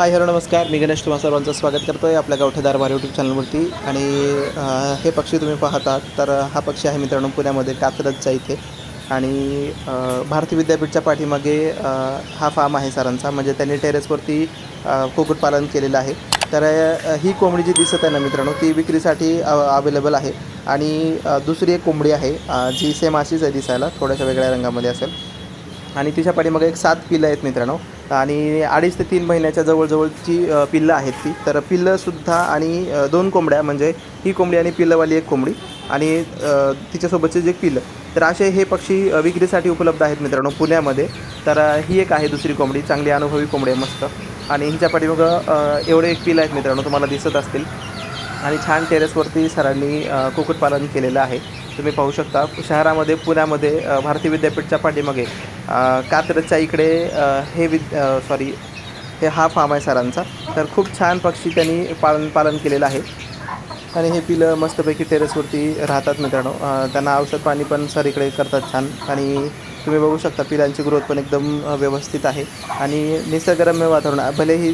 Hi hello नमस्कार. मी गणेश तुम्हा सर्वांचं स्वागत करतो आहे आपल्या गावठेदार बार यूट्यूब चॅनलवरती आणि हे पक्षी तुम्ही पाहतात तर हा पक्षी आहे मित्रांनो पुण्यामध्ये कात्रजचा इथे. आणि भारती विद्यापीठच्या पाठीमागे हा फार्म आहे सरांचा. म्हणजे त्यांनी टेरेसवरती कुक्कुटपालन केलेलं आहे. तर ही कोंबडी जी दिसत आहे ना मित्रांनो ती विक्रीसाठी अवेलेबल आहे. आणि दुसरी एक कोंबडी आहे जी सेम अशीच आहे दिसायला थोड्याशा वेगळ्या रंगामध्ये असेल. आणि तिच्या पाठीमागे एक सात पिल्लं आहेत मित्रांनो. आणि अडीच ते तीन महिन्याच्या जवळजवळची पिल्लं आहेत ती. तर पिल्लंसुद्धा आणि दोन कोंबड्या म्हणजे ही कोंबडी आणि पिल्लंवाली एक कोंबडी आणि तिच्यासोबतचे जे पिल्लं. तर असे हे पक्षी विक्रीसाठी उपलब्ध आहेत मित्रांनो पुण्यामध्ये. तर ही एक आहे दुसरी कोंबडी चांगली अनुभवी कोंबडी मस्त. आणि हिच्या पाठीमागं एवढे एक पिल्लं आहेत मित्रांनो तुम्हाला दिसत असतील. आणि छान टेरेसवरती सरांनी कुक्कुटपालन केलेलं आहे. तुम्ही पाहू शकता शहरामध्ये पुण्यामध्ये भारती विद्यापीठच्या पाठीमागे कात्रच्या इकडे हे विद सॉरी हे हा फार्म आहे सरांचा. तर खूप छान पक्षी त्यांनी पालन पालन केलेलं आहे. आणि हे पिलं मस्तपैकी टेरेसवरती राहतात मित्रांनो. त्यांना औषध पाणी पण सर इकडे करतात छान. आणि तुम्ही बघू शकता पिलांची ग्रोथ पण एकदम व्यवस्थित आहे. आणि निसर्गरम्य वातावरण भलेही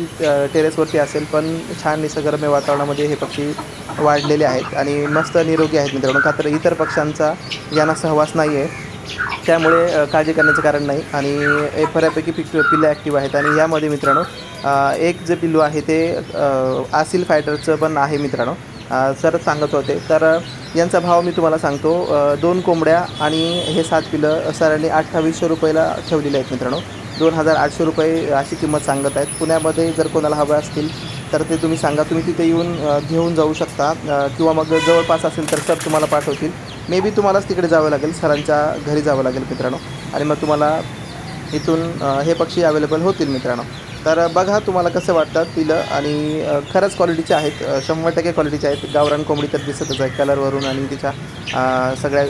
टेरेसवरती असेल पण छान निसर्गरम्य वातावरणामध्ये हे पक्षी वाढलेले आहेत. आणि मस्त निरोगी आहेत मित्रांनो. का तर इतर पक्ष्यांचा यांना सहवास नाही आहे त्यामुळे काळजी करण्याचं कारण नाही. आणि बऱ्यापैकी पिक पिल्लं ॲक्टिव्ह आहेत. आणि यामध्ये मित्रांनो एक जे पिल्लू आहे ते आसिल फायटरचं पण आहे मित्रांनो. सर सांगत होते. तर यांचा भाव मी तुम्हाला सांगतो. दोन कोंबड्या आणि हे सात पिलं सरांनी अठ्ठावीसशे रुपयाला ठेवलेले आहेत मित्रांनो. दोन हजार आठशे रुपये अशी किंमत सांगत आहेत. पुण्यामध्ये जर कोणाला हवं असतील तर ते तुम्ही सांगा. तुम्ही तिथे येऊन घेऊन जाऊ शकता. किंवा मग जवळपास असेल तर सर तुम्हाला पाठवतील. मे बी तुम्हालाच तिकडे जावं लागेल. सरांच्या घरी जावं लागेल मित्रांनो. आणि मग तुम्हाला इथून हे पक्षी अवेलेबल होतील मित्रांनो. तर बघा तुम्हाला कसं वाटतात पिलं आणि खरंच क्वालिटीचे आहेत. शंभर टक्के क्वालिटीचे आहेत. गावरान कोंबडी तर दिसतच आहे कलरवरून आणि तिच्या सगळ्या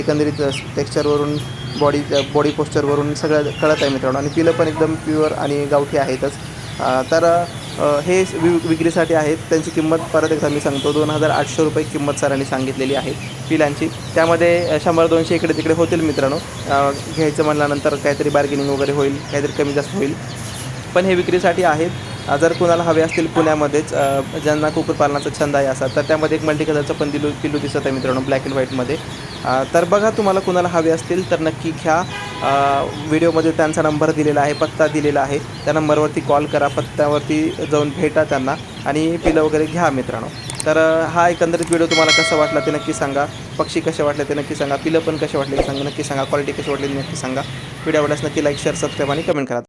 एकंदरीत टेक्स्चरवरून बॉडी बॉडी पोस्चरवरून सगळं कळत आहे मित्रांनो. आणि पिलं पण एकदम प्युअर आणि गावठी आहेतच. तर हे वि विक्रीसाठी आहेत. त्यांची किंमत परत एकदा मी सांगतो. दोन हजार आठशे रुपये किंमत सरांनी सांगितलेली आहे पिलांची. त्यामध्ये शंभर दोनशे इकडे तिकडे होतील मित्रांनो. घ्यायचं म्हणल्यानंतर काहीतरी बार्गेनिंग वगैरे होईल काहीतरी कमी जास्त होईल. पण हे विक्रीसाठी आहेत. जर कुणाला हवे असतील पुण्यामध्येच ज्यांना कुक्कुटपालनाचा छंद आहे असा तर त्यामध्ये एक मल्टी कलरचं पण दिलू पिल्लू दिसत आहे मित्रांनो ब्लॅक अँड व्हाईटमध्ये तर बघा तुम्हाला कुणाला हवे असतील तर नक्की घ्या. व्हिडिओमध्ये त्यांचा नंबर दिलेला आहे पत्ता दिलेला आहे. त्या नंबरवरती कॉल करा पत्त्यावरती जाऊन भेटा त्यांना आणि पिलं वगैरे घ्या मित्रांनो. तर हा एकंदरीत व्हिडिओ तुम्हाला कसा वाटला ते नक्की सांगा. पक्षी कसे वाटले ते नक्की सांगा. पिलं पण कसे वाटले ते सांगा. नक्की सांगा. क्वालिटी कशी वाटली नक्की सांगा. व्हिडिओ आवडल्यास नक्की लाईक शेअर सबस्क्राईब आणि कमेंट करा.